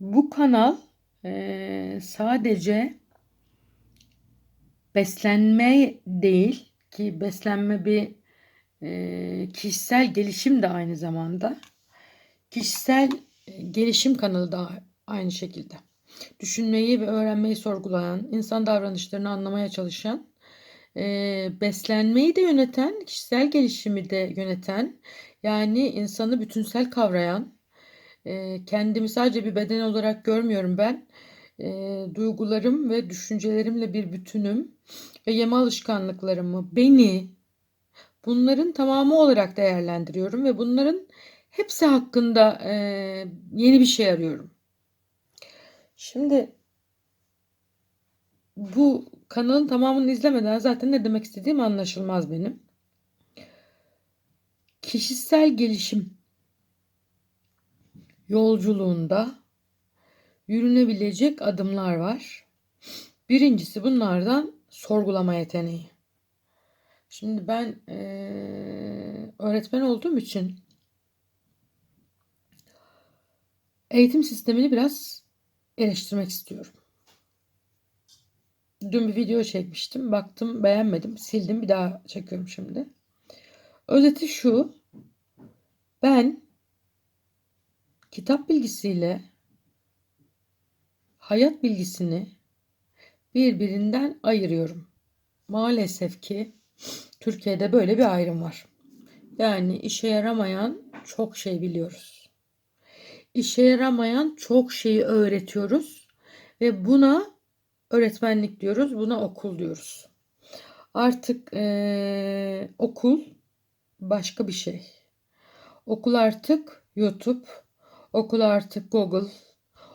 Bu kanal eee, sadece beslenme değil ki beslenme bir eee, kişisel gelişim de aynı zamanda. Kişisel e, gelişim kanalı da aynı şekilde. Düşünmeyi ve öğrenmeyi sorgulayan, insan davranışlarını anlamaya çalışan, eee, beslenmeyi de yöneten, kişisel gelişimi de yöneten, yani insanı bütünsel kavrayan, eee, kendimi sadece bir beden olarak görmüyorum ben. Eee, duygularım ve düşüncelerimle bir bütünüm ve yeme alışkanlıklarımı, beni bunların tamamı olarak değerlendiriyorum ve bunların hepsi hakkında eee, yeni bir şey arıyorum. Şimdi bu kanalın tamamını izlemeden zaten ne demek istediğim anlaşılmaz benim. Kişisel gelişim yolculuğunda yürünebilecek adımlar var. Birincisi bunlardan sorgulama yeteneği. Şimdi ben eee, öğretmen olduğum için eğitim sistemini biraz eleştirmek istiyorum. Dün bir video çekmiştim. Baktım beğenmedim. Sildim. Bir daha çekiyorum şimdi. Özeti şu. Ben kitap bilgisiyle hayat bilgisini birbirinden ayırıyorum. Maalesef ki Türkiye'de böyle bir ayrım var. Yani işe yaramayan çok şey biliyoruz. İşe yaramayan çok şeyi öğretiyoruz ve buna öğretmenlik diyoruz, buna okul diyoruz. Artık eee, okul başka bir şey. Okul artık YouTube, okul artık Google,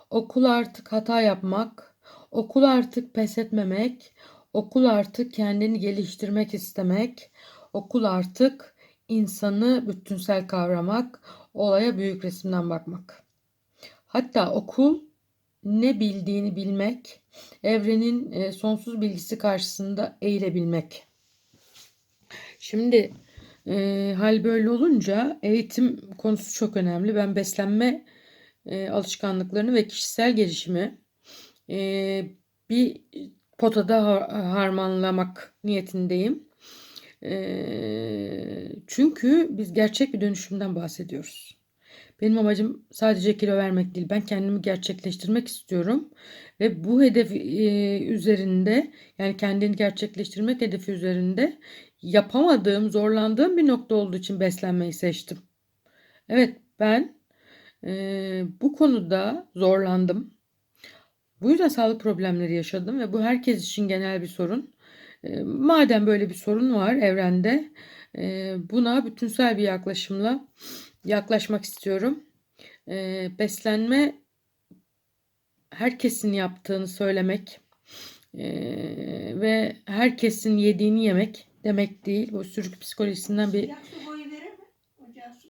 okul artık hata yapmak, okul artık pes etmemek, okul artık kendini geliştirmek istemek, okul artık insanı bütünsel kavramak, olaya büyük resimden bakmak. Hatta okul ne bildiğini bilmek, evrenin e, sonsuz bilgisi karşısında eğilebilmek. Şimdi e, hal böyle olunca eğitim konusu çok önemli. Ben beslenme e, alışkanlıklarını ve kişisel gelişimi e, bir potada har- harmanlamak niyetindeyim. E, çünkü biz gerçek bir dönüşümden bahsediyoruz. Benim amacım sadece kilo vermek değil. Ben kendimi gerçekleştirmek istiyorum. Ve bu hedef e, üzerinde yani kendini gerçekleştirmek hedefi üzerinde yapamadığım, zorlandığım bir nokta olduğu için beslenmeyi seçtim. Evet ben e, bu konuda zorlandım. Bu yüzden sağlık problemleri yaşadım ve bu herkes için genel bir sorun. E, madem böyle bir sorun var evrende, e, buna bütünsel bir yaklaşımla yaklaşmak istiyorum. E, beslenme herkesin yaptığını söylemek e, ve herkesin yediğini yemek demek değil. Bu sürük psikolojisinden bir